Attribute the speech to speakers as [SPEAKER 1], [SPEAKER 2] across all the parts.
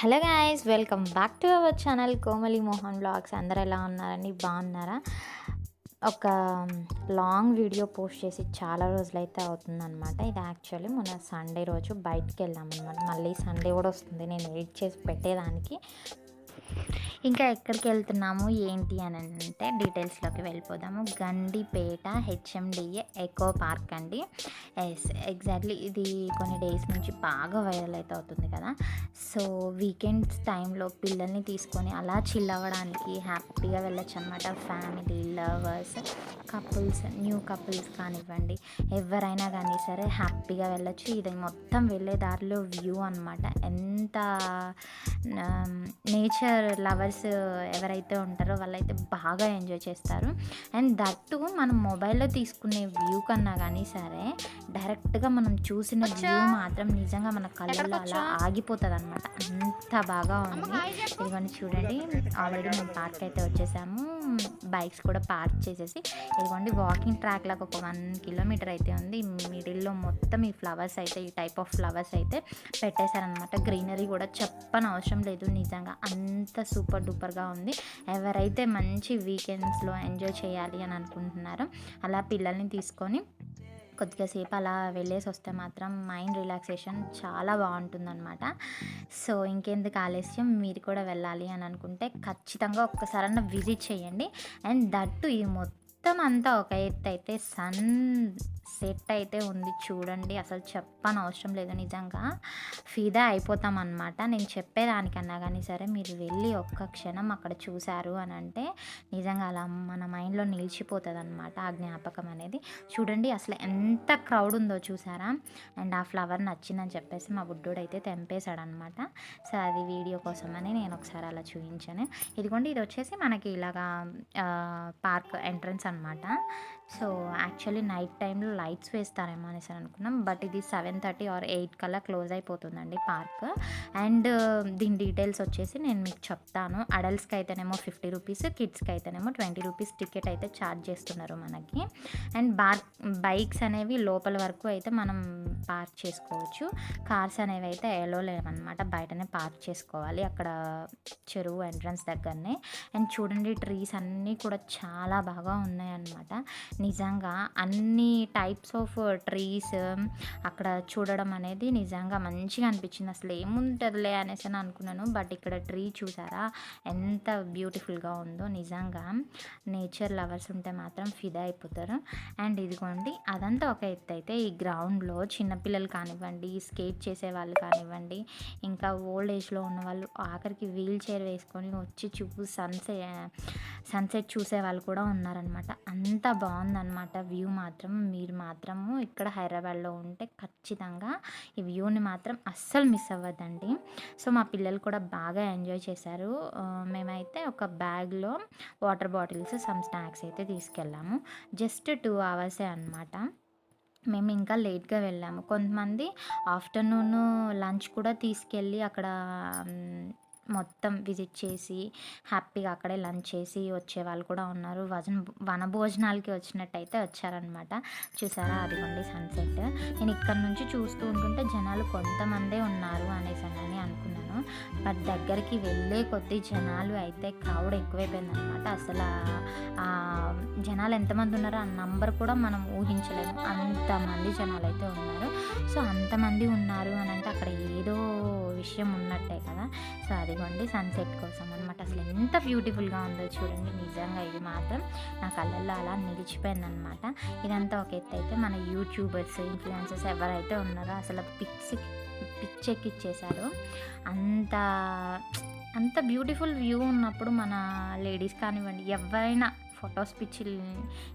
[SPEAKER 1] Hello guys welcome back to our channel Komali Mohan vlogs అందరు ఎలా ఉన్నారండి? బాగున్నారా? ఒక లాంగ్ వీడియో పోస్ట్ చేసి చాలా రోజులైతే అవుతుందన్నమాట. ఇది యాక్చువల్లీ మొన్న సండే రోజు బయటికి వెళ్ళామన్నమాట. మళ్ళీ సండే కూడా వస్తుంది. నేను ఎడిట్ చేసి పెట్టేదానికి ఇంకా ఎక్కడికి వెళ్తున్నాము ఏంటి అని అంటే డీటెయిల్స్లోకి వెళ్ళిపోదాము. గండిపేట హెచ్ఎండిఏ ఎకో పార్క్ అండి. ఎస్ ఎగ్జాక్ట్లీ ఇది కొన్ని డేస్ నుంచి బాగా వైరల్ అయితే అవుతుంది కదా. సో వీకెండ్స్ టైంలో పిల్లల్ని తీసుకొని అలా చిల్ అవ్వడానికి హ్యాపీగా వెళ్ళొచ్చు అనమాట family lovers couples new couples కానివ్వండి. ఎవరైనా కానీ సరే హ్యాపీగా వెళ్ళొచ్చు. ఇది మొత్తం వెళ్ళే దారిలో వ్యూ అనమాట ఎంత నేచర్ లవర్స్ ఎవరైతే ఉంటారో వాళ్ళైతే బాగా ఎంజాయ్ చేస్తారు. అండ్ దట్టు మనం మొబైల్లో తీసుకునే వ్యూ కన్నా కానీ సరే డైరెక్ట్గా మనం చూసిన వ్యూ మాత్రం నిజంగా మన కళ్ళల్లో అలా ఆగిపోతుంది అనమాట అంత బాగా ఉంది. ఇదిగోండి చూడండి. ఆల్రెడీ మేము పార్క్ అయితే వచ్చేసాము. బైక్స్ కూడా పార్క్ చేసేసి ఇదిగోండి వాకింగ్ ట్రాక్ లాగా ఒక వన్ కిలోమీటర్ అయితే ఉంది. మిడిల్లో మొత్తం ఈ ఫ్లవర్స్ అయితే ఈ టైప్ ఆఫ్ ఫ్లవర్స్ అయితే పెట్టేశారనమాట గ్రీనరీ కూడా చెప్పని అవసరం లేదు నిజంగా. అంత సూపర్ డూపర్గా ఉంది. ఎవరైతే మంచి వీకెండ్స్లో ఎంజాయ్ చేయాలి అని అనుకుంటున్నారో అలా పిల్లల్ని తీసుకొని కొద్దిగా సేపు అలా వెళ్ళేసి వస్తే మాత్రం మైండ్ రిలాక్సేషన్ చాలా బాగుంటుందన్నమాట. సో ఇంకెందుకు ఆలస్యం? మీరు కూడా వెళ్ళాలి అని అనుకుంటే ఖచ్చితంగా ఒక్కసారన్నా విజిట్ చేయండి. అండ్ దట్టు ఈ మొత్తం మొత్తం అంతా ఒక ఎత్తు అయితే సన్ సెట్ అయితే ఉంది చూడండి. అసలు చెప్పని అవసరం లేదు నిజంగా. ఫిదా అయిపోతాం అనమాట నేను చెప్పేదానికన్నా కానీ సరే మీరు వెళ్ళి ఒక్క క్షణం అక్కడ చూశారు అని అంటే నిజంగా అలా మన మైండ్లో నిలిచిపోతుంది అనమాట ఆ జ్ఞాపకం అనేది. చూడండి అసలు ఎంత క్రౌడ్ ఉందో చూసారా? అండ్ ఆ ఫ్లవర్ నచ్చిందని చెప్పేసి మా బుడ్డోడు అయితే తెంపేశాడు అనమాట సో అది వీడియో కోసమని నేను ఒకసారి అలా చూపించాను ఇదిగోండి ఇది వచ్చేసి మనకి ఇలాగా పార్క్ ఎంట్రన్స్ అనమాట సో యాక్చువల్లీ నైట్ టైంలో లైట్స్ వేస్తారేమో అనేసి అనుకున్నాం. బట్ ఇది సెవెన్ థర్టీ ఆర్ ఎయిట్ కల్లా క్లోజ్ అయిపోతుందండి పార్క్. అండ్ దీని డీటెయిల్స్ వచ్చేసి నేను మీకు చెప్తాను. అడల్ట్స్కి అయితేనేమో ఫిఫ్టీ రూపీస్ కిడ్స్కి అయితేనేమో ట్వంటీ రూపీస్ టికెట్ అయితే ఛార్జ్ చేస్తున్నారు మనకి. అండ్ బార్ బైక్స్ అనేవి లోపల వరకు అయితే మనం పార్క్ చేసుకోవచ్చు. కార్స్ అనేవి అయితే ఎలో లేవన్నమాట. బయటనే పార్క్ చేసుకోవాలి అక్కడ చెరువు ఎంట్రన్స్ దగ్గరనే. అండ్ చూడండి ట్రీస్ అన్నీ కూడా చాలా బాగా ఉన్నాయి. ఉన్నాయన్నమాట. నిజంగా అన్ని టైప్స్ ఆఫ్ ట్రీస్ అక్కడ చూడడం అనేది నిజంగా మంచిగా అనిపించింది. అసలు ఏముంటుందిలే అనేసి అని అనుకున్నాను. బట్ ఇక్కడ ట్రీ చూసారా? ఎంత బ్యూటిఫుల్గా ఉందో. నిజంగా నేచర్ లవర్స్ ఉంటే మాత్రం ఫిదా అయిపోతారు. అండ్ ఇదిగోండి అదంతా ఒక ఎత్తు అయితే ఈ గ్రౌండ్లో చిన్నపిల్లలు కానివ్వండి స్కేట్ చేసే వాళ్ళు కానివ్వండి ఇంకా ఓల్డ్ ఏజ్లో ఉన్న వాళ్ళు ఆఖరికి వీల్ చైర్ వేసుకొని వచ్చి చూపు సన్సెట్ సన్సెట్ చూసే వాళ్ళు కూడా ఉన్నారనమాట అంత బాగుందన్నమాట వ్యూ మాత్రం. మీరు మాత్రము ఇక్కడ హైదరాబాద్లో ఉంటే ఖచ్చితంగా ఈ వ్యూని మాత్రం అస్సలు మిస్ అవ్వద్దండి. సో మా పిల్లలు కూడా బాగా ఎంజాయ్ చేశారు. మేమైతే ఒక బ్యాగ్లో వాటర్ బాటిల్స్ సమ్ స్నాక్స్ అయితే తీసుకెళ్ళాము. జస్ట్ టూ అవర్సే అనమాట మేము ఇంకా లేట్గా వెళ్ళాము. కొంతమంది ఆఫ్టర్నూన్ లంచ్ కూడా తీసుకెళ్ళి అక్కడ మొత్తం విజిట్ చేసి హ్యాపీగా అక్కడే లంచ్ చేసి వచ్చే వాళ్ళు కూడా ఉన్నారు. వజన వనభోజనాలకి వచ్చినట్టయితే వచ్చారనమాట చూసారా? అదిగోండి సన్సెట్ నేను ఇక్కడ నుంచి చూస్తూ ఉంటుంటే జనాలు కొంతమందే ఉన్నారు అనేసి అని అనుకున్నాను. బట్ దగ్గరికి వెళ్ళే కొద్దీ జనాలు అయితే క్రౌడ్ ఎక్కువైపోయింది అనమాట అసలు జనాలు ఎంతమంది ఉన్నారో ఆ నంబర్ కూడా మనం ఊహించలేము. అంతమంది జనాలు అయితే ఉన్నారు. సో అంతమంది ఉన్నారు అని అంటే అక్కడ ఏదో విషయం ఉన్నట్టే కదా. సో అదిగోండి సన్సెట్ కోసం అనమాట అసలు ఎంత బ్యూటిఫుల్గా ఉందో చూడండి. నిజంగా ఇది మాత్రం నా కళ్ళల్లో అలా నిలిచిపోయిందనమాట ఇదంతా ఒక ఎత్తు అయితే మన యూట్యూబర్స్ ఇన్ఫ్లుయెన్సర్స్ ఎవరైతే ఉన్నారో అసలు పిక్స్ పిచ్చెక్కిచ్చేశారు. అంత అంత బ్యూటిఫుల్ వ్యూ ఉన్నప్పుడు మన లేడీస్ కానివ్వండి ఎవరైనా ఫొటోస్ పిచ్చి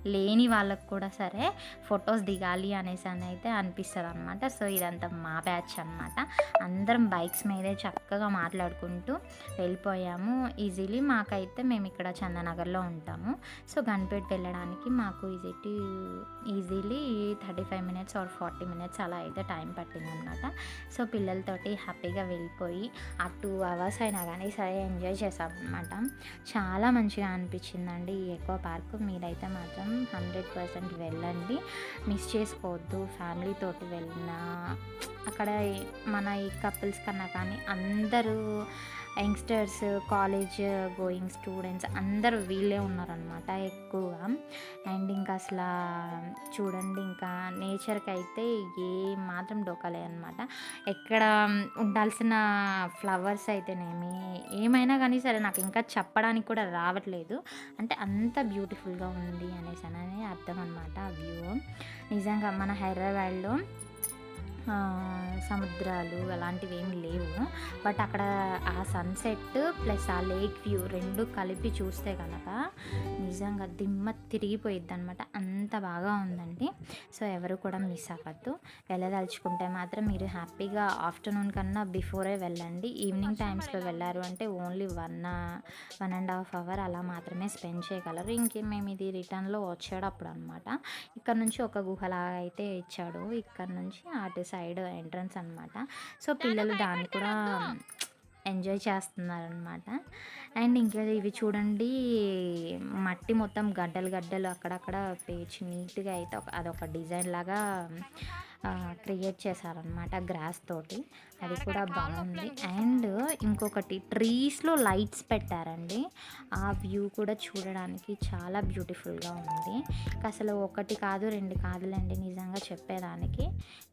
[SPEAKER 1] లేని వాళ్ళకు కూడా సరే ఫొటోస్ దిగాలి అనేసి అని అయితే అనిపిస్తుంది అనమాట సో ఇదంతా మా బ్యాచ్ అనమాట అందరం బైక్స్ మీదే చక్కగా మాట్లాడుకుంటూ వెళ్ళిపోయాము. ఈజీలీ మాకైతే మేము ఇక్కడ చందనగర్లో ఉంటాము. సో గన్పేట్ వెళ్ళడానికి మాకు easy to easily thirty five minutes or forty minutes అలా అయితే టైం పట్టిందనమాట సో పిల్లలతోటి హ్యాపీగా వెళ్ళిపోయి ఆ టూ అవర్స్ అయినా కానీ సరే ఎంజాయ్ చేసాం అనమాట చాలా మంచిగా అనిపించిందండి ఈ ఎక్కువ పార్క్ మీరైతే మాత్రం హండ్రెడ్ పర్సెంట్ వెళ్ళండి. మిస్ చేసుకోవద్దు. ఫ్యామిలీతో వెళ్ళిన అక్కడ మన ఈ కపుల్స్ కన్నా కానీ అందరూ యంగ్స్టర్స్ కాలేజ్ గోయింగ్ స్టూడెంట్స్ అందరూ వీళ్ళే ఉన్నారనమాట ఎక్కువగా. అండ్ ఇంకా అసలు చూడండి ఇంకా నేచర్కి అయితే ఏ మాత్రం డోకలే అనమాట ఎక్కడ ఉండాల్సిన ఫ్లవర్స్ అయితేనేమి ఏమైనా కానీ సరే నాకు ఇంకా చెప్పడానికి కూడా రావట్లేదు. అంటే అంత బ్యూటిఫుల్గా ఉంది అనేసి అని అర్థం అనమాట ఆ వ్యూ. నిజంగా మన హైదరాబాద్లో సముద్రాలు అలాంటివి ఏమి లేవు. బట్ అక్కడ ఆ సన్సెట్ ప్లస్ ఆ లేక్ వ్యూ రెండు కలిపి చూస్తే కనుక నిజంగా దిమ్మ తిరిగిపోయిద్ది అనమాట అంత బాగా ఉందండి. సో ఎవరు కూడా మిస్ అవ్వద్దు. వెళ్ళదలుచుకుంటే మాత్రం మీరు హ్యాపీగా ఆఫ్టర్నూన్ కన్నా బిఫోరే వెళ్ళండి. ఈవినింగ్ టైమ్స్లో వెళ్ళారు అంటే only one one and half hour అలా మాత్రమే స్పెండ్ చేయగలరు. ఇంకే మేము ఇది రిటర్న్లో వచ్చేటప్పుడు అనమాట ఇక్కడ నుంచి ఒక గుహలాగా అయితే ఇచ్చాడు. ఇక్కడ నుంచి అటు సైడ్ ఎంట్రన్స్ అనమాట సో పిల్లలు దాన్ని కూడా ఎంజాయ్ చేస్తున్నారనమాట అండ్ ఇంకా ఇవి చూడండి మట్టి మొత్తం గడ్డలు గడ్డలు అక్కడక్కడ పేర్చి నీట్గా అయితే అదొక డిజైన్ లాగా క్రియేట్ చేశారనమాట గ్రాస్ తోటి. అది కూడా బాగుంది. అండ్ ఇంకొకటి ట్రీస్లో లైట్స్ పెట్టారండి. ఆ వ్యూ కూడా చూడడానికి చాలా బ్యూటిఫుల్గా ఉంది. అసలు ఒకటి కాదు రెండు కాదులేండి నిజంగా చెప్పేదానికి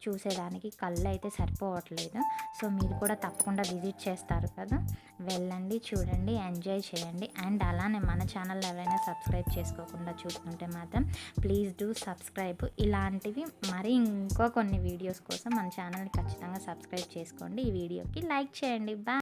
[SPEAKER 1] చూసేదానికి కళ్ళు అయితే సరిపోవట్లేదు. సో మీరు కూడా తప్పకుండా విజిట్ చేస్తారు కదా. వెళ్ళండి చూడండి ఎంజాయ్ చేయండి. అండ్ అలానే మన ఛానల్ ఎవరైనా సబ్స్క్రైబ్ చేసుకోకుండా చూస్తుంటే మాత్రం ప్లీజ్ డూ సబ్స్క్రైబ్ ఇలాంటివి మరి ఇంకో కొన్ని వీడియోస్ కోసం మన ఛానల్ని ఖచ్చితంగా సబ్స్క్రైబ్ చేసుకోండి. ఈ వీడియోకి లైక్ చేయండి. బాయ్